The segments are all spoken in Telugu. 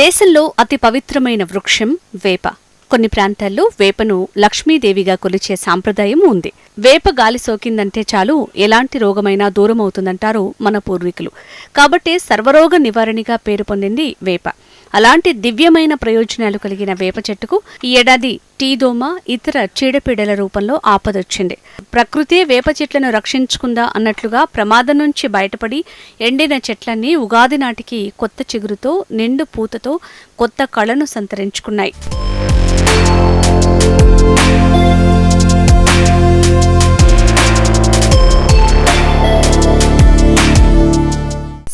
దేశంలో అతి పవిత్రమైన వృక్షం వేప. కొన్ని ప్రాంతాల్లో వేపను లక్ష్మీదేవిగా కొలిచే సాంప్రదాయం ఉంది. వేప గాలి సోకిందంటే చాలు ఎలాంటి రోగమైనా దూరమవుతుందంటారు మన పూర్వీకులు. కాబట్టే సర్వరోగ నివారణగా పేరు పొందింది వేప. అలాంటి దివ్యమైన ప్రయోజనాలు కలిగిన వేప చెట్టుకు ఈ ఏడాది టీదోమ ఇతర చీడపీడల రూపంలో ఆపదొచ్చింది ప్రకృతే వేప చెట్లను రక్షించుకుందా అన్నట్లుగా ప్రమాదం నుంచి బయటపడి ఎండిన చెట్లన్నీ ఉగాది నాటికి కొత్త చిగురుతో నిండు పూతతో కొత్త కళను సంతరించుకున్నాయి.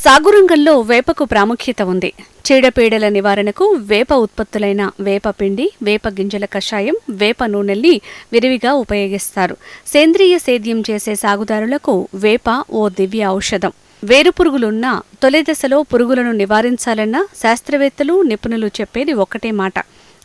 సాగురంగంలో వేపకు ప్రాముఖ్యత ఉంది. చీడపీడల నివారణకు వేప ఉత్పత్తులైన వేప పిండి వేప గింజల కషాయం వేప నూనెల్ని విరివిగా ఉపయోగిస్తారు. సేంద్రియ సేద్యం చేసే సాగుదారులకు వేప ఓ దివ్య ఔషధం. వేరుపురుగులున్నా తొలి దశలో పురుగులను నివారించాలన్న శాస్త్రవేత్తలు నిపుణులు చెప్పేది ఒక్కటే మాట.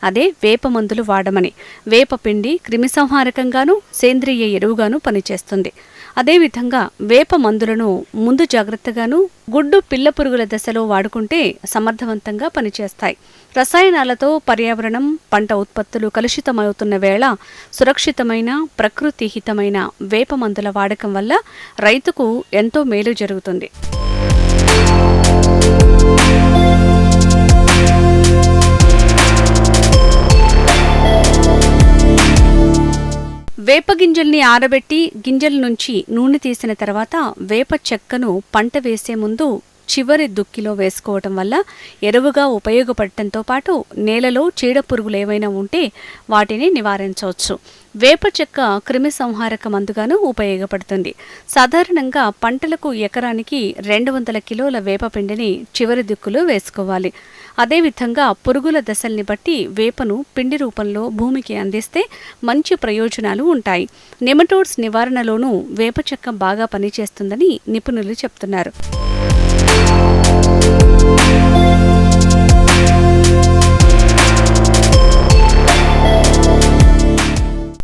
అదే వేప మందులు వాడమని. వేప పిండి క్రిమిసంహారకంగాను సేంద్రియ ఎరువుగాను పనిచేస్తుంది. అదేవిధంగా వేప మందులను ముందు జాగ్రత్తగాను గుడ్డు పిల్ల పురుగుల దశలో వాడుకుంటే సమర్థవంతంగా పనిచేస్తాయి. రసాయనాలతో పర్యావరణం పంట ఉత్పత్తులు కలుషితమవుతున్న వేళ సురక్షితమైన ప్రకృతిహితమైన వేప మందుల వాడకం వల్ల రైతుకు ఎంతో మేలు జరుగుతుంది. వేప గింజల్ని ఆరబెట్టి గింజల నుంచి నూనె తీసిన తర్వాత వేప చెక్కను పంట వేసే ముందు చివరి దుక్కిలో వేసుకోవటం వల్ల ఎరువుగా ఉపయోగపడటంతో పాటు నేలలో చీడపురుగులు ఏవైనా ఉంటే వాటిని నివారించవచ్చు. వేప చెక్క క్రిమి సంహారక మందుగాను ఉపయోగపడుతుంది. సాధారణంగా పంటలకు ఎకరానికి రెండు వందల కిలోల వేప పిండిని చివరి దిక్కులో వేసుకోవాలి. అదేవిధంగా పురుగుల దశల్ని బట్టి వేపను పిండి రూపంలో భూమికి అందిస్తే మంచి ప్రయోజనాలు ఉంటాయి. నెమటోడ్స్ నివారణలోనూ వేప చెక్క బాగా పనిచేస్తుందని నిపుణులు చెప్తున్నారు.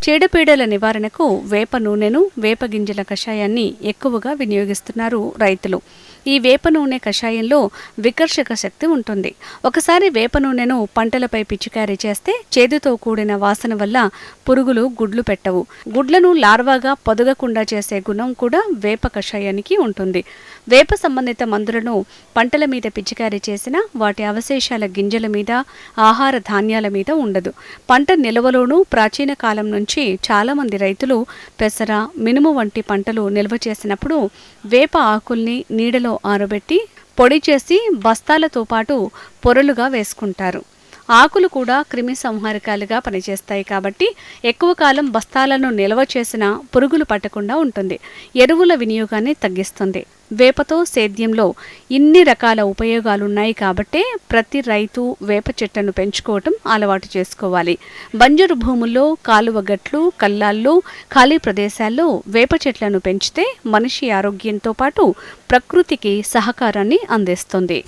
చీడపీడల నివారణకు వేప నూనెను వేప గింజల కషాయాన్ని ఎక్కువగా వినియోగిస్తున్నారు రైతులు. ఈ వేప నూనె కషాయంలో వికర్షక శక్తి ఉంటుంది. ఒకసారి వేప నూనెను పంటలపై పిచికారీ చేస్తే చేదుతో కూడిన వాసన వల్ల పురుగులు గుడ్లు పెట్టవు. గుడ్లను లార్వాగా పొదగకుండా చేసే గుణం కూడా వేప కషాయానికి ఉంటుంది. వేప సంబంధిత మందులను పంటల మీద పిచికారీ చేసినా వాటి అవశేషాల గింజల మీద ఆహార ధాన్యాల మీద ఉండదు. పంట నిల్వలోనూ ప్రాచీన కాలం నుంచి చాలామంది రైతులు పెసర మినుము వంటి పంటలు నిల్వ చేసినప్పుడు వేప ఆకుల్ని నీడలో ఆరబెట్టి పొడి చేసి బస్తాలతో పాటు పొరలుగా వేసుకుంటారు. ఆకులు కూడా క్రిమి సంహారకాలుగా పనిచేస్తాయి కాబట్టి ఎక్కువ కాలం బస్తాలను నిల్వ చేసిన పురుగులు పట్టకుండా ఉంటుంది. ఎరువుల వినియోగాన్ని తగ్గిస్తుంది. వేపతో సేద్యంలో ఇన్ని రకాల ఉపయోగాలున్నాయి కాబట్టే ప్రతి రైతు వేప చెట్లను పెంచుకోవటం అలవాటు చేసుకోవాలి. బంజరు భూముల్లో కాలువ గట్లు కల్లాల్లో ఖాళీ ప్రదేశాల్లో వేప చెట్లను పెంచితే మనిషి ఆరోగ్యంతో పాటు ప్రకృతికి సహకారాన్ని అందిస్తుంది.